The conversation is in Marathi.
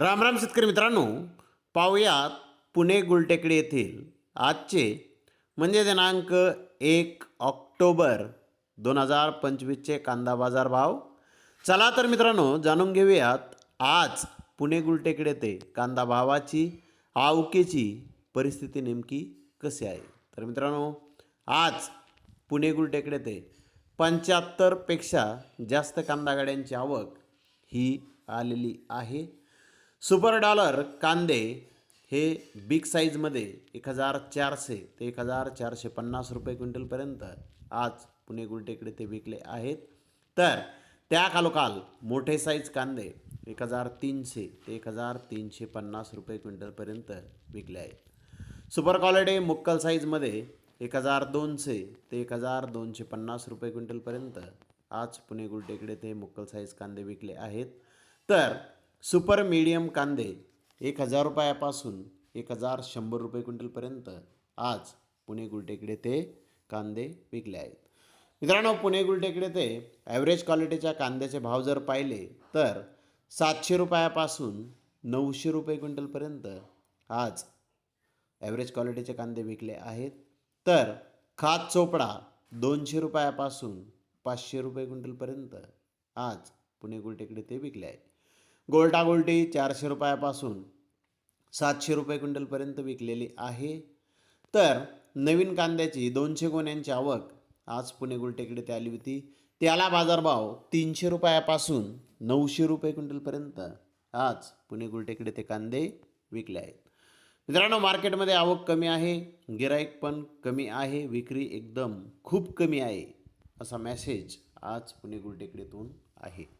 रामराम शेतकरी मित्रांनो पाहुयात पुणे गुलटेकडी येथील आजचे म्हणजे दिनांक एक ऑक्टोबर दोन हजार पंचवीसचे कांदा बाजार भाव. चला तर मित्रांनो जाणून घेऊयात आज पुणे गुलटेकडे येथे कांदा भावाची आवकेची परिस्थिती नेमकी कशी आहे. तर मित्रांनो आज पुणे गुलटेकडे येथे पंच्याहत्तरपेक्षा जास्त कांदा गाड्यांची आवक ही आलेली आहे. सुपर डॉलर कांदे हे बिग साईजमध्ये एक हजार चारशे ते एक हजार चारशे पन्नास रुपये क्विंटलपर्यंत आज पुणे गुलटेकडे ते विकले आहेत. तर त्याखालोखाल मोठे साईज कांदे एक हजार तीनशे ते एक हजार तीनशे पन्नास रुपये क्विंटलपर्यंत विकले आहेत. सुपर क्वालिटी मुक्कल साईजमध्ये एक हजार दोनशे ते एक हजार दोनशे पन्नास रुपये क्विंटलपर्यंत आज पुणे गुलटेकडे ते मुक्कल साईज कांदे विकले आहेत. तर सुपर मीडियम कांदे एक हजार रुपयापासून एक हजार शंभर रुपये क्विंटलपर्यंत आज पुणे गुलटेकडे ते कांदे विकले आहेत. मित्रांनो पुणे गुलटेकडे ते ॲव्हरेज क्वालिटीच्या कांद्याचे भाव जर पाहिले तर सातशे रुपयापासून नऊशे रुपये क्विंटलपर्यंत आज ॲव्हरेज क्वालिटीचे कांदे विकले आहेत. तर खात चोपडा दोनशे रुपयापासून पाचशे रुपये क्विंटलपर्यंत आज पुणे गुलटेकडे ते विकले आहे गोल्टा गोल्टी चारशे रुपयापासून सातशे रुपये क्विंटलपर्यंत विकलेली आहे. तर नवीन कांद्याची दोनशे गोण्यांची आवक आज पुणे गुलटेकडे ते आली होती. त्याला बाजारभाव तीनशे रुपयापासून नऊशे रुपये क्विंटलपर्यंत आज पुणे गुलटेकडे ते कांदे विकले आहेत. मित्रांनो मार्केटमध्ये आवक कमी आहे गिराईक पण कमी आहे विक्री एकदम खूप कमी आहे असा मॅसेज आज पुणे गुलटेकडीतून आहे.